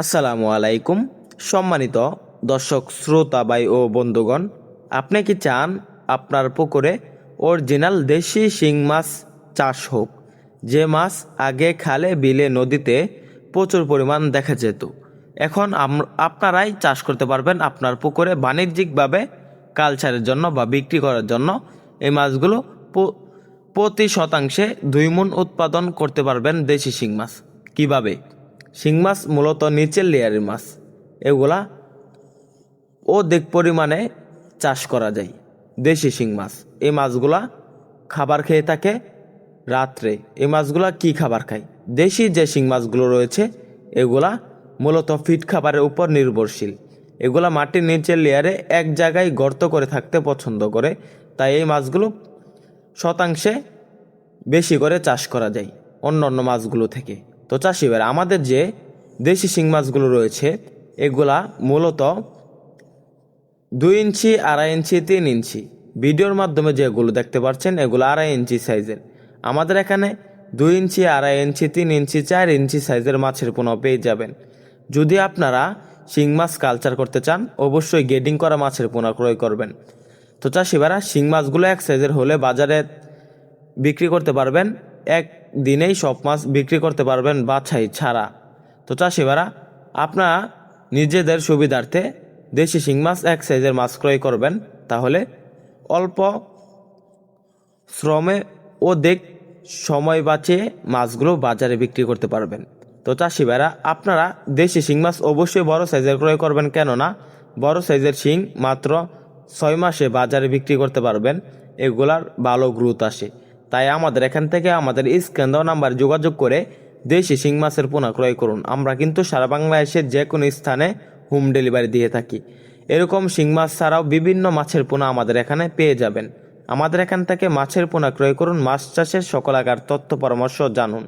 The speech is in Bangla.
আসসালামু আলাইকুম। সম্মানিত দর্শক, শ্রোতা ভাই ও বন্ধুগণ, আপনি কি চান আপনার পুকুরে অরিজিনাল দেশি শিং মাছ চাষ হোক? যে মাছ আগে খালে বিলে নদীতে প্রচুর পরিমাণ দেখা যেত। এখন আপনারাই চাষ করতে পারবেন আপনার পুকুরে বাণিজ্যিকভাবে, কালচারের জন্য বা বিক্রি করার জন্য এই মাছগুলো প্রতি শতাংশে দুই মণ উৎপাদন করতে পারবেন দেশি শিং মাছ। কীভাবে? শিং মাছ মূলত নিচের লেয়ারের মাছ। এগুলা অধিক পরিমাণে চাষ করা যায়, দেশি শিং মাছ। এই মাছগুলা খাবার খেয়ে থাকে রাত্রে। এই মাছগুলা কি খাবার খায়? দেশি যে শিং মাছগুলো রয়েছে, এগুলা মূলত ফিট খাবারের উপর নির্ভরশীল। এগুলা মাটির নিচের লেয়ারে এক জায়গায় গর্ত করে থাকতে পছন্দ করে, তাই এই মাছগুলো শতাংশে বেশি করে চাষ করা যায় অন্য অন্য মাছগুলো থেকে। তো চাষি আমাদের যে দেশি শিং মাছগুলো রয়েছে, এগুলা মূলত দুই ইঞ্চি, আড়াই ইঞ্চি, তিন ইঞ্চি। ভিডিওর মাধ্যমে যেগুলো দেখতে পাচ্ছেন, এগুলো আড়াই ইঞ্চি সাইজের। আমাদের এখানে দুই ইঞ্চি, আড়াই ইঞ্চি, তিন ইঞ্চি, চার ইঞ্চি সাইজের মাছের পোনা পেয়ে যাবেন। যদি আপনারা শিং মাছ কালচার করতে চান, অবশ্যই গেডিং করা মাছের পোনা ক্রয় করবেন। তো চাষিবারা শিং মাছগুলো এক সাইজের হলে বাজারে বিক্রি করতে পারবেন। এক দিনেই সব মাছ বিক্রি করতে পারবেন বাছাই ছাড়া। তো চাষিবারা আপনারা নিজেদের সুবিধার্থে দেশি শিং মাছ এক সাইজের মাছ ক্রয় করবেন। তাহলে অল্প শ্রমে ও অধিক সময় বাঁচিয়ে মাছগুলো বাজারে বিক্রি করতে পারবেন। তো চাষি ভাইরা, আপনারা দেশি শিং মাছ অবশ্যই বড় সাইজের ক্রয় করবেন, কেননা বড় সাইজের শিং মাত্র ছয় মাসে বাজারে বিক্রি করতে পারবেন। এগুলার ভালো গ্রোথ আসে। তাই আমাদের এখান থেকে আমাদের স্ক্যান দেওয়া নাম্বার যোগাযোগ করে দেশি শিং মাছের পোনা ক্রয় করুন। আমরা কিন্তু সারা বাংলাদেশের যে কোনো স্থানে হোম ডেলিভারি দিয়ে থাকি। এরকম শিং মাছ ছাড়াও বিভিন্ন মাছের পোনা আমাদের এখানে পেয়ে যাবেন। আমাদের এখান থেকে মাছের পোনা ক্রয় করুন, মাছ চাষের সকল আকার তথ্য পরামর্শ জানুন।